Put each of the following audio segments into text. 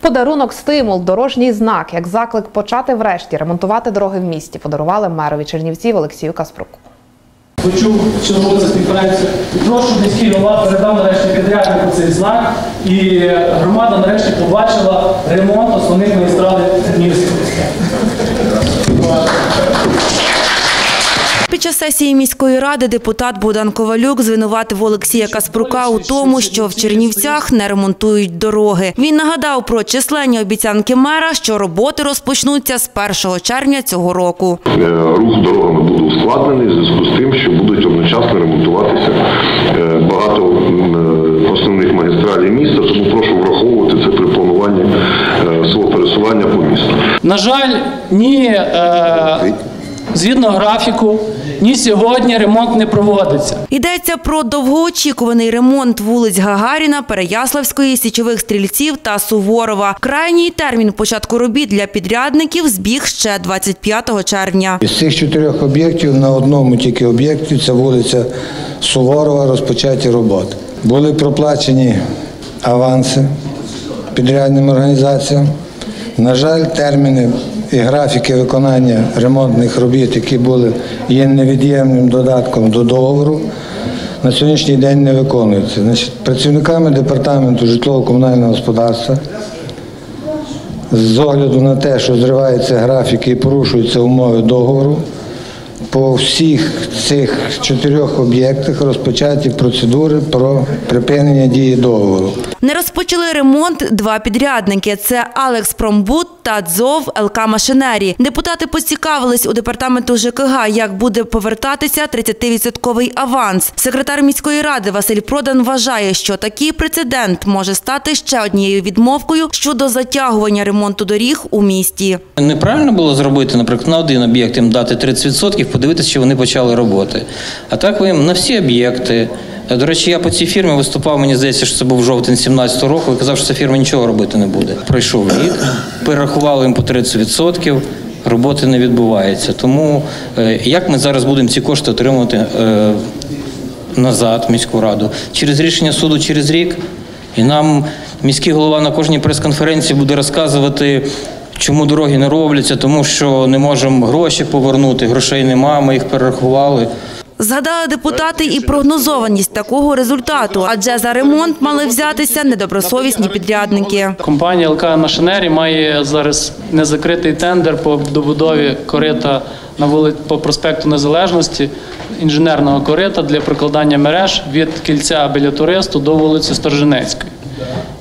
Подарунок, стимул, дорожній знак, як заклик почати врешті ремонтувати дороги в місті, подарували мерові Чернівців Олексію Каспруку. Почув, що робиться співпрацю. Прошу міський голова передав нарешті підряднику цей знак. І громада нарешті побачила ремонт основних магістралей Тернівського. Під сесії міської ради депутат Богдан Ковалюк звинуватив Олексія Каспрука у тому, що в Чернівцях не ремонтують дороги. Він нагадав про численні обіцянки мера, що роботи розпочнуться з 1 червня цього року. Е, Рух дорогами буде ускладнений в зв'язку з тим, що будуть одночасно ремонтуватися е, багато е, основних магістралей міста, тому прошу враховувати це при плануванні свого пересування по місту. На жаль, ні е, згідно графіку, ні сьогодні ремонт не проводиться. Йдеться про довгоочікуваний ремонт вулиць Гагаріна, Переяславської, Січових стрільців та Суворова. Крайній термін початку робіт для підрядників збіг ще 25 червня. Із цих чотирьох об'єктів на одному тільки об'єкті це вулиця Суворова, розпочаті роботи. Були проплачені аванси підрядним організаціям. На жаль, терміни і графіки виконання ремонтних робіт, які були є невід'ємним додатком до договору, на сьогоднішній день не виконуються. Значить, працівниками департаменту житлово-комунального господарства з огляду на те, що зриваються графіки і порушуються умови договору, по всіх цих чотирьох об'єктах розпочаті процедури про припинення дії договору. Не розпочали ремонт два підрядники: це Алекс Промбуд та ДЗОВ ЛК Машинері. Депутати поцікавились у департаменту ЖКГ, як буде повертатися 30-відсотковий аванс. Секретар міської ради Василь Продан вважає, що такий прецедент може стати ще однією відмовкою щодо затягування ремонту доріг у місті. Неправильно було зробити, наприклад, на один об'єкт їм дати 30%, подивитися, чи вони почали роботи. А так ви на всі об'єкти. До речі, я по цій фірмі виступав, мені здається, що це був жовтень 17 року, і казав, що ця фірма нічого робити не буде. Пройшов рік, перерахували їм по 30%, роботи не відбувається. Тому е, як ми зараз будемо ці кошти отримувати е, назад міську раду? Через рішення суду через рік. І нам міський голова на кожній прес-конференції буде розказувати, чому дороги не робляться, тому що не можемо гроші повернути, грошей немає, ми їх перерахували. Згадали депутати і прогнозованість такого результату, адже за ремонт мали взятися недобросовісні підрядники. Компанія ЛК Машинері має зараз незакритий тендер по добудові корита на вули... по проспекту Незалежності, інженерного корита для прокладання мереж від кільця біля туристу до вулиці Сторженецької.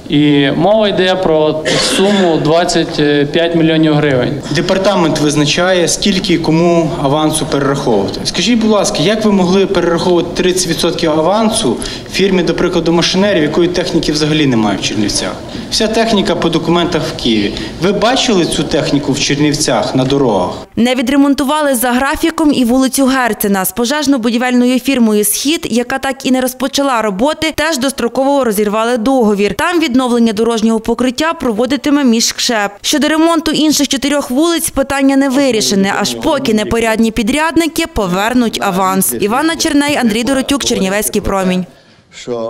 І мова йде про суму 25 мільйонів гривень. Департамент визначає, скільки і кому авансу перераховувати. Скажіть, будь ласка, як ви могли перераховувати 30% авансу фірмі, до прикладу, машинерів, якої техніки взагалі немає в Чернівцях? Вся техніка по документах в Києві. Ви бачили цю техніку в Чернівцях на дорогах? Не відремонтували за графіком і вулицю Герцена з пожежно-будівельною фірмою Схід, яка так і не розпочала роботи, теж достроково розірвали договір. Там відновлення дорожнього покриття проводитиме міськшеп. Щодо ремонту інших чотирьох вулиць питання не вирішене, аж поки непорядні підрядники повернуть аванс. Івана Черней, Андрій Доротюк, Чернівецький промінь.